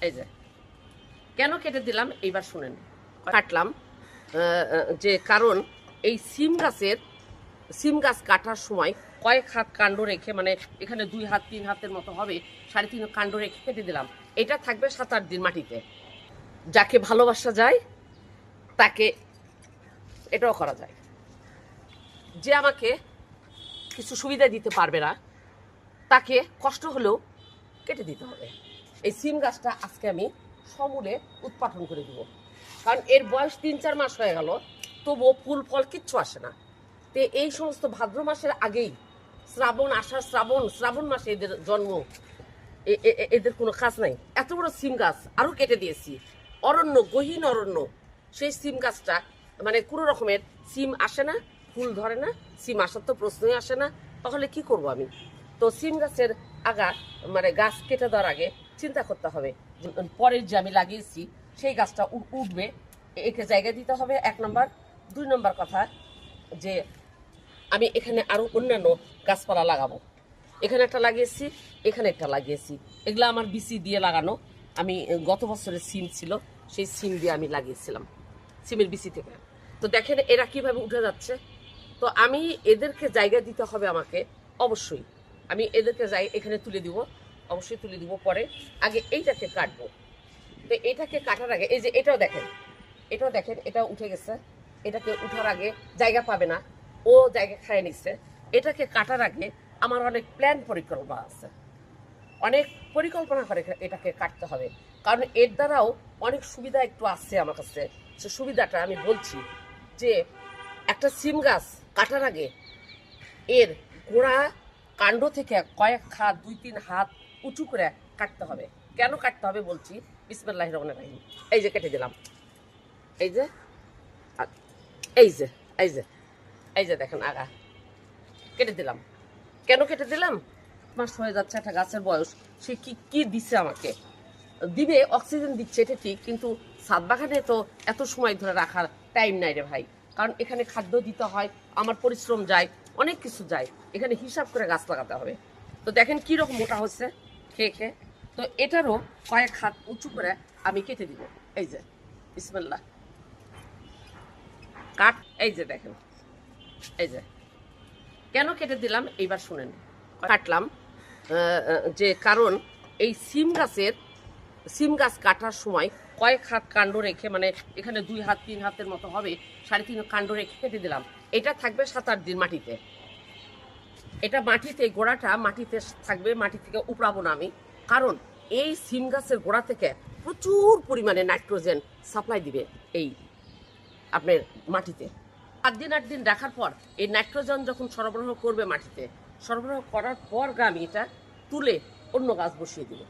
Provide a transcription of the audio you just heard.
এই যে। কেন কেটে দিলাম? এইবার শুনেন। কাটলাম। যে কারণ, এই সিম গাছের, সিম গাছ কাটার সময় কয়েক হাত কাণ্ড রেখে মানে এখানে দুই হাত, তিন হাতের মতো হবে, সাড়ে তিন কাণ্ড রেখে কেটে দিলাম। এটা থাকবে সাত, আট দিন মাটিতে। যাকে ভালোবাসা যায়, তাকে এটাও করা যায়। যে আমাকে কিছু সুবিধা দিতে পারবে না, তাকে কষ্ট হলেও কেটে দিতে হবে। এই সিম গাছটা আজকে আমি সমূলে উৎপাদন করে দিব। কারণ এর বয়স তিন চার মাস হয়ে গেল, তবুও ফুল ফল কিচ্ছু আসে না। তো এই সমস্ত ভাদ্র মাসের আগেই শ্রাবণ আষাঢ় শ্রাবণ শ্রাবণ মাসে এদের জন্ম। এদের কোনো কাজ নাই। এত বড় সিম গাছ আরও কেটে দিয়েছি। অরণ্য, গহীন অরণ্য, সেই সিম গাছটা মানে কোনো রকমের সিম আসে না, ফুল ধরে না, সিম আসার তো প্রশ্নই আসে না। তাহলে কি করব আমি? তো সিম গাছের আগা মানে গাছ কেটে দেওয়ার আগে চিন্তা করতে হবে পরের যে আমি লাগিয়েছি, সেই গাছটা উঠবে। একে জায়গা দিতে হবে, এক নম্বর। দুই নম্বর কথা যে আমি এখানে আরও অন্যান্য গাছপালা লাগাবো। এখানে একটা লাগিয়েছি, এখানে একটা লাগিয়েছি। এগুলো আমার বিসি দিয়ে লাগানো। আমি গত বছরের সিম ছিল, সেই সিম দিয়ে আমি লাগিয়েছিলাম, সিমের বিসি থেকে। তো দেখেন এরা কীভাবে উঠে যাচ্ছে। তো আমি এদেরকে জায়গা দিতে হবে আমাকে, অবশ্যই। আমি এদেরকে যাই এখানে তুলে দিব। অবশ্যই তুলে দিব পরে। আগে এইটাকে কাটবো। তো এটাকে কাটার আগে, এই যে এটাও দেখেন এটাও দেখেন এটা উঠে গেছে। এটাকে উঠার আগে জায়গা পাবে না। ও জায়গা খায় নিচ্ছে এটাকে কাটার আগে আমার অনেক প্ল্যান পরিকল্পনা আছে। অনেক পরিকল্পনা করে এটাকে কাটতে হবে। কারণ এর দ্বারাও অনেক সুবিধা একটু আসছে আমার কাছে। সে সুবিধাটা আমি বলছি যে, একটা সিম গাছ কাটার আগে এর গোড়া কাণ্ড থেকে কয়েক হাত, দুই, তিন হাত উঁচু করে কাটতে হবে। কেন কাটতে হবে বলছি? বিসমিল্লাহ রহমান রাহিম। এই যে কেটে দিলাম। এই যে এই যে এই যে এই যে দেখেন আগা। কেটে দিলাম। কেন কেটে দিলাম? মাস হয়ে যাচ্ছে একটা গাছের বয়স। সে কি কি দিচ্ছে আমাকে? দিবে, অক্সিজেন দিচ্ছে, এটা ঠিক, কিন্তু সাত বাগানে তো এত সময় ধরে রাখার টাইম নাই রে ভাই। কারণ এখানে খাদ্য দিতে হয়, আমার পরিশ্রম যায়, অনেক কিছু যায়। এখানে হিসাব করে গাছ লাগাতে হবে। তো দেখেন কি রকম মোটা হচ্ছে খেয়ে তো এটারও কয়েক হাত উঁচু করে আমি কেটে দিব। এই যে, বিসমিল্লাহ। কাট, এই যে দেখেন। এই যে। কেন কেটে দিলাম? এইবার শুনেন। কাটলাম। যে কারণ, এই সিম গাছের, সিম গাছ কাটার সময় কয়েক হাত কাণ্ড রেখে মানে এখানে দুই হাত, তিন হাতের মতো হবে, সাড়ে তিন কাণ্ড রেখে কেটে দিলাম। এটা থাকবে সাত, আট দিন মাটিতে। এটা মাটিতে, গোড়াটা মাটিতে থাকবে, মাটি থেকে উপড়াবো না আমি। কারণ এই সিম গাছের গোড়া থেকে প্রচুর পরিমাণে নাইট্রোজেন সাপ্লাই দিবে এই আপনার মাটিতে। আট দিন আট দিন রাখার পর এই নাইট্রোজেন যখন সরবরাহ করবে মাটিতে, সরবরাহ করার পর গ্রামে এটা তুলে অন্য গাছ বসিয়ে দিব।